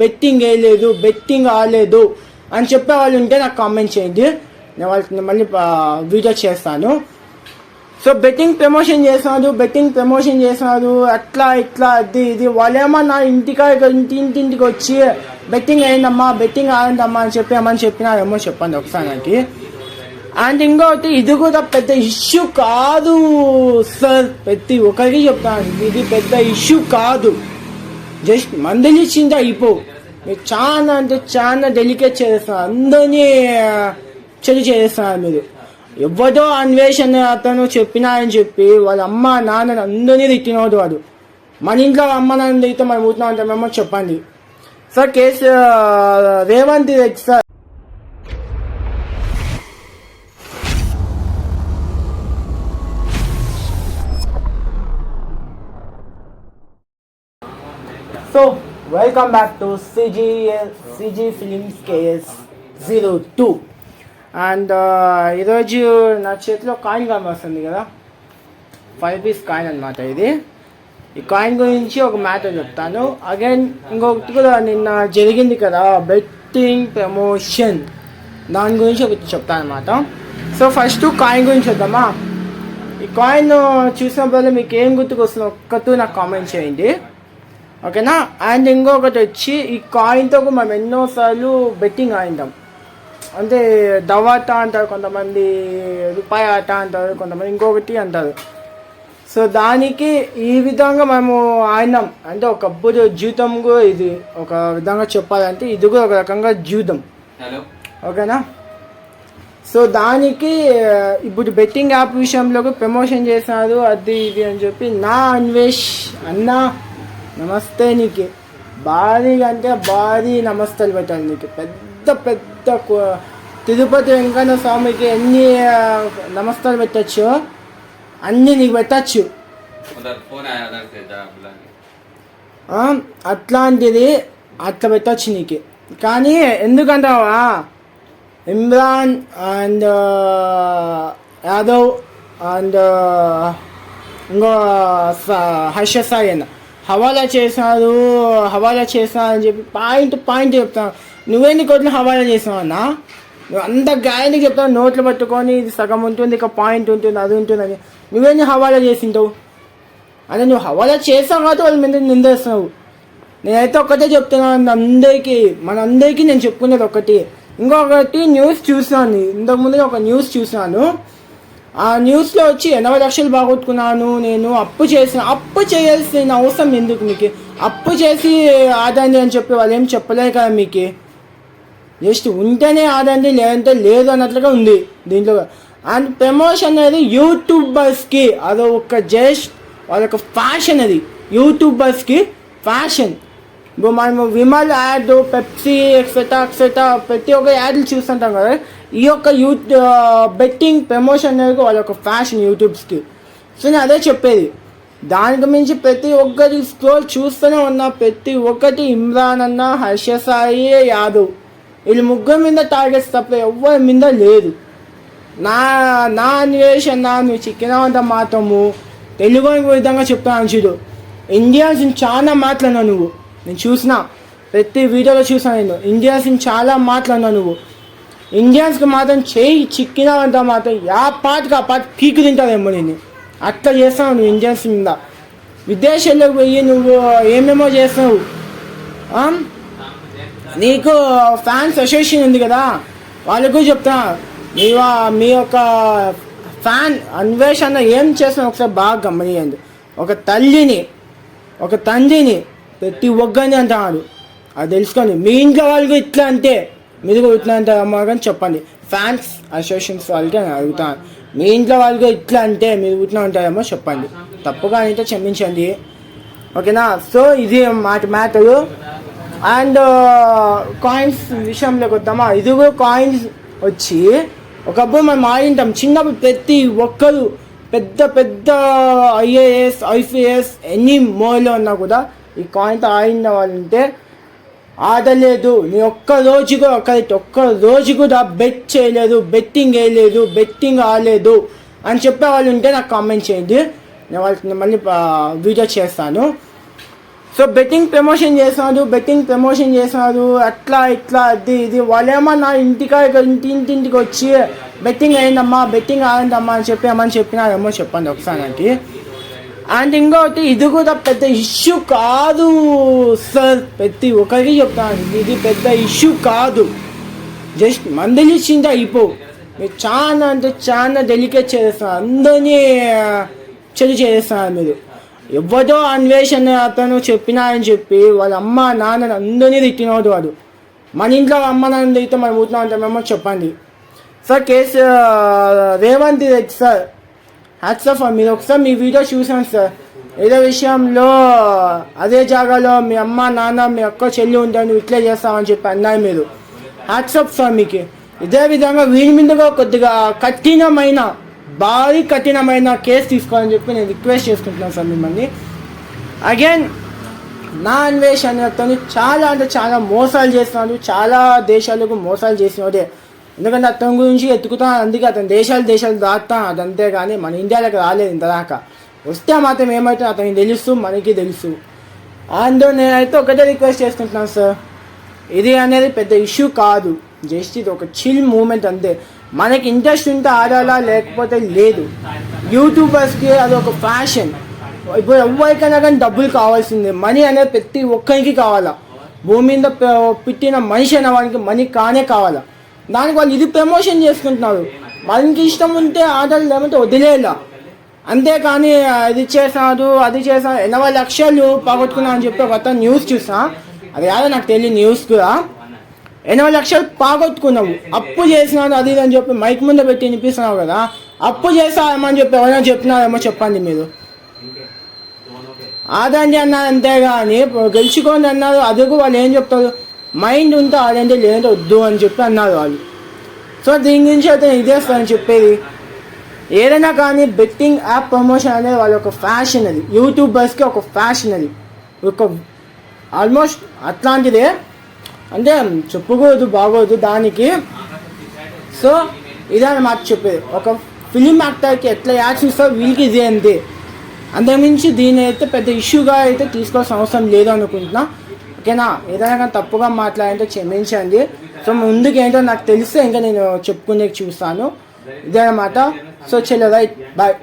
Betting వేయలేదు betting ఆడలేదు అని చెప్పే వాళ్ళు ఉంటే నాకు కామెంట్ చేయండి. నేను వాళ్ళకి మళ్ళీ వీడియో చేస్తాను. సో బెట్టింగ్ ప్రమోషన్ చేస్తున్నారు బెట్టింగ్ ప్రమోషన్ చేస్తున్నారు అట్లా ఇట్లా అది ఇది. వాళ్ళేమో నా ఇంటికా ఇంటి ఇంటింటికి వచ్చి బెట్టింగ్ అయిందమ్మా బెట్టింగ్ ఆడిందమ్మా అని చెప్పి ఏమని చెప్పినారేమో చెప్పండి ఒకసారి నాకు. అండ్ ఇంకోటి ఇది కూడా పెద్ద ఇష్యూ కాదు సార్ ప్రతి ఒక్కరికి చెప్తాను ఇది పెద్ద ఇష్యూ కాదు. జస్ట్ మందులు ఇచ్చింది అయిపో మీరు చాలా అంటే చాలా డెలికేట్ చేస్తున్నారు. అందరినీ చెడు చేస్తున్నారు మీరు. ఎవరో అన్వేషణ అతను చెప్పినా అని చెప్పి వాళ్ళ అమ్మ నాన్న అందరినీ తిట్టినోడు వాడు. మన ఇంట్లో అమ్మ నాన్న తిరిగితే మనం ఊతున్నాం అంటామేమో చెప్పండి. Sir case Revanth Reddy sir so welcome back to CG CG films KS zero two and ఈరోజు నా చేతిలో కాయిన్ కనిపిస్తుంది కదా? ఫైవ్ పీస్ కాయిన్ అనమాట ఇది. ఈ కాయిన్ గురించి ఒక మ్యాటర్ చెప్తాను. అగైన్ ఇంకొకటి కూడా నిన్న జరిగింది కదా బెట్టింగ్ ప్రమోషన్ దాని గురించి ఒకటి చెప్తాను అనమాట సో ఫస్ట్ కాయిన్ గురించి చూద్దామా ఈ కాయిన్ చూసినప్పుడు మీకు ఏం గుర్తుకొస్తుందో? ఒక్కటూ నాకు కామెంట్ చేయండి. ఓకేనా? అండ్ ఇంకొకటి వచ్చి ఈ కాయిన్తో మనం ఎన్నోసార్లు బెట్టింగ్ ఆడింటాం. అంటే దవాట అంటారు కొంతమంది రూపాయి ఆట అంటారు కొంతమంది ఇంకొకటి అంటారు. సో దానికి ఈ విధంగా మనము ఆడినాం. అంటే ఒకప్పుడు జీవితం కూడా ఇది. ఒక విధంగా చెప్పాలంటే ఇది కూడా ఒక రకంగా జీవితం. ఓకేనా? సో దానికి ఇప్పుడు బెట్టింగ్ యాప్ విషయంలో ప్రమోషన్ చేసినారు అది ఇది అని చెప్పి నా అన్వేష్ అన్న నమస్తే నీకు. భారీ అంటే భారీ నమస్తలు పెట్టాలి నీకు. పెద్ద పెద్ద తిరుపతి వెంకన్న స్వామికి ఎన్ని నమస్తలు పెట్టచ్చు? అన్నీ నీకు పెట్టచ్చు. అట్లాంటిది. అట్లా పెట్టచ్చు నీకు. కానీ ఎందుకంటావా? ఇమ్రాన్ అండ్ యాదవ్ అండ్ ఇంకో హర్ష సాయి అన్న. హవాలా చేశారు హవాలా చేశారు అని చెప్పి పాయింట్ పాయింట్ చెప్తాను నువ్వేంది కోట్లు హవాలా చేసావు అన్న? నువ్వు అంత గాయని చెప్తావు నోట్లు పట్టుకొని ఇది సగం ఉంటుంది ఇక పాయింట్ ఉంటుంది అది ఉంటుంది అని. నువ్వేంది హవాలా చేసింటావు? అదే నువ్వు హవాలా చేసావు కాబట్టి వాళ్ళ మీద నిందేస్తున్నావు. నేనైతే ఒక్కటే చెప్తున్నాను అందరికీ మనందరికీ నేను చెప్పుకునేది ఒకటి ఇంకొకటి న్యూస్ చూసాను ఇంతకుముందు ఒక న్యూస్ చూసాను ఆ న్యూస్లో వచ్చి ఎనభై లక్షలు బాగొట్టుకున్నాను నేను అప్పు చేసిన అప్పు చేయాల్సిన అవసరం ఎందుకు మీకు అప్పు చేసి ఆదాయండి అని చెప్పి వాళ్ళు ఏం చెప్పలేదు కదా మీకు? జస్ట్ ఉంటేనే ఆదండి లేదంటే లేదు అన్నట్లుగా ఉంది దీంట్లో. అండ్ ప్రమోషన్ అనేది యూట్యూబర్స్కి అది ఒక జస్ట్ వాళ్ళొక ఫ్యాషన్ అది. యూట్యూబర్స్కి ఫ్యాషన్. ఇప్పుడు మనము Vimal ad Pepsi etcetera etcetera ప్రతి ఒక్క యాడ్లు చూస్తుంటాం కదా. ఈ యొక్క యూ బెట్టింగ్ ప్రమోషన్ అనేది వాళ్ళ యొక్క ఫ్యాషన్ యూట్యూబ్స్కి సో నేను అదే చెప్పేది. దానికి మించి ప్రతి ఒక్కరి స్క్రోల్ చూస్తూనే ఉన్న ప్రతి ఒక్కటి ఇమ్రాన్ అన్న హర్ష సాయి యాదవ్ వీళ్ళు ముగ్గురు మీద టార్గెట్స్ తప్ప ఎవరి మీద లేదు. నా నా అన్వేషణ నువ్వు చిక్కినంత మాత్రము తెలుగు విధంగా చెప్తాను చూడు. ఇండియాస్ చాలా మాట్లాడినావు నువ్వు. నేను చూసిన ప్రతి వీడియోలో చూసాను నేను. ఇండియాస్ చాలా మాట్లాడినావు నువ్వు. ఇండియన్స్కి మాత్రం చేయి చిక్కినావంట మాత్రం యా పాటికి ఆ పాట పీకు తింటావేమో నేను అట్లా చేస్తావు నువ్వు ఇండియన్స్ మీద. విదేశాల్లోకి పోయి నువ్వు ఏమేమో చేస్తావు నీకు ఫ్యాన్స్ అసోసియేషన్ ఉంది కదా వాళ్ళకు చెప్తా మీ మీ యొక్క ఫ్యాన్ అన్వేషణ ఏం చేస్తున్నా ఒకసారి బాగా గమనియండి. ఒక తల్లిని ఒక తండ్రిని ప్రతి ఒక్కరిని అంటున్నారు అది తెలుసుకోండి. మీ ఇంట్లో వాళ్ళకి ఇట్లా అంటే మీరు కొట్టినంత ఇట్లా కానీ చెప్పండి. ఫ్యాన్స్ అసోసియేషన్స్ వాళ్ళకి నేను అడుగుతాను మీ ఇంట్లో వాళ్ళకి ఇట్లా అంటే మీరు ఇట్లా ఉంటారేమో చెప్పండి. తప్పుగా అయితే క్షమించండి. ఓకేనా? సో ఇది మాట మ్యాటరు అండ్ కాయిన్స్ విషయంలోకి వద్దామా? ఇది కూడా కాయిన్స్ వచ్చి ఒకప్పుడు మనం ఆడింటాం చిన్నప్పుడు ప్రతి ఒక్కరు పెద్ద పెద్ద ఐఏఎస్ ఐపీఎస్ ఎన్ని మోలో ఉన్నా కూడా ఈ కాయిన్తో ఆడిన వాళ్ళు ఉంటే ఆడలేదు. నేను ఒక్క రోజు కూడా ఒక ఒక్క రోజు కూడా బెట్ చేయలేదు బెట్టింగ్ వేయలేదు బెట్టింగ్ ఆడలేదు అని చెప్పే వాళ్ళు ఉంటే నాకు కామెంట్ చేయండి. నేను వాళ్ళకి మళ్ళీ వీడియో చేస్తాను. సో బెట్టింగ్ ప్రమోషన్ చేస్తున్నారు బెట్టింగ్ ప్రమోషన్ చేస్తున్నారు అట్లా ఇట్లా అది ఇది. వాళ్ళేమో నా ఇంటికా ఇంటి ఇంటింటికి వచ్చి బెట్టింగ్ అయిందమ్మా బెట్టింగ్ ఆడిందమ్మా అని చెప్పి ఏమని చెప్పినారేమో చెప్పండి ఒకసారి నాకు అండ్ ఇంకోటి ఇది కూడా పెద్ద ఇష్యూ కాదు సార్ ప్రతి ఒక్కరికి చెప్తాను ఇది పెద్ద ఇష్యూ కాదు. జస్ట్ మందులు ఇచ్చింది అయిపో. మీరు చాలా అంటే చాలా డెలికేట్ చేస్తున్నారు అందరినీ uh, చెడు చేస్తున్నారు మీరు. ఎవరో అన్వేషణ అతను చెప్పినారని చెప్పి వాళ్ళ అమ్మ నాన్న అందరినీ తిట్టినవాడు వాడు. మన ఇంట్లో అమ్మ నాన్న తిరిగితే మనం ఊతున్నాం అంటామేమో చెప్పండి. Sir case uh, Revanth Reddy sir hats off మీరు ఒకసారి మీ వీడియో చూసాను సార్ ఏదో విషయంలో అదే జాగాలో మీ అమ్మ నాన్న మీ అక్క చెల్లి ఉంటే నువ్వు ఇట్లే చేస్తామని చెప్పి అన్నారు మీరు. హ్యాట్స్ ఆఫ్ సార్ మీకు. ఇదే విధంగా వీరి మీదుగా కొద్దిగా కఠినమైన భారీ కఠినమైన కేసు తీసుకోవాలని చెప్పి నేను రిక్వెస్ట్ చేసుకుంటున్నాను సార్ మిమ్మల్ని. అగైన్ నా అన్వేషణతో చాలా అంటే చాలా మోసాలు చేస్తున్నాడు చాలా దేశాలకు మోసాలు చేసినోడే. ఎందుకంటే అతని గురించి ఎత్తుకుతా అందుకే అతను దేశాలు దేశాలు దాటుతా అదంతే కానీ మన ఇండియాలోకి రాలేదు ఇంతదాకా వస్తే మాత్రం ఏమైతే అతనికి తెలుసు మనకి తెలుసు. అందులో నేనైతే ఒకటే రిక్వెస్ట్ చేసుకుంటున్నాను సార్. ఇది అనేది పెద్ద ఇష్యూ కాదు. జస్ట్ ఇది ఒక చిల్ మూమెంట్ అంతే. మనకి ఇంట్రెస్ట్ ఉంటే ఆడాలా లేకపోతే లేదు. యూట్యూబర్స్కి అది ఒక ఫ్యాషన్. ఇప్పుడు ఎవరికైనా కానీ డబ్బులు కావాల్సిందే. మనీ అనేది ప్రతి ఒక్కరికి కావాలా. భూమి మీద పెట్టిన పుట్టిన మనిషి అనే వానికి మనీ కానే కావాలా. దానికి వాళ్ళు ఇది ప్రమోషన్ చేసుకుంటున్నారు. వాళ్ళకి ఇష్టం ఉంటే ఆటలు లేకపోతే వదిలేలా. అంతేకాని అది చేశాడు అది చేశాడు ఎనభై లక్షలు పోగొట్టుకున్నా అని చెప్పి కొత్త న్యూస్ చూసా. అది యాదో నాకు తెలియదు న్యూస్ కూడా. ఎనభై లక్షలు పోగొట్టుకున్నావు. అప్పు చేసినాడు అది అని చెప్పి మైక్ ముందు పెట్టి వినిపిస్తున్నావు కదా. అప్పు చేసామని చెప్పి ఎవరైనా చెప్తున్నారేమో చెప్పండి మీరు. ఆదండి అన్నారు అంతేగాని గెలుచుకోండి అన్నారు అదుగు వాళ్ళు ఏం చెప్తారు? మైండ్ ఉంటే ఆడండి లేదంటే వద్దు అని చెప్పి అన్నారు వాళ్ళు. సో దీని గురించి అయితే ఇదే అని చెప్పేది. ఏదైనా కానీ బెట్టింగ్ యాప్ ప్రమోషన్ అనేది వాళ్ళ ఒక ఫ్యాషన్ అది. యూట్యూబర్స్కి ఒక ఫ్యాషన్ అది. ఒక ఆల్మోస్ట్ అట్లాంటిదే. అంటే చెప్పుకోదు బాగోదు దానికి. సో ఇదని మాట చెప్పేది. ఒక ఫిలిం యాక్టర్కి ఎట్లా యాక్షన్ ఇస్తారో వీళ్ళకి ఇదే అంతే. అంతకుమించి దీని అయితే పెద్ద ఇష్యూగా అయితే తీసుకోవాల్సిన అవసరం లేదు అనుకుంటున్నా. ఓకేనా? ఏదైనా కానీ తప్పుగా మాట్లాడితే క్షమించండి. సో ముందుకు ఏంటో నాకు తెలిస్తే ఇంకా నేను చెప్పుకునే చూస్తాను. ఇదే అన్నమాట. సో చెల్లెదా రైట్ బాయ్.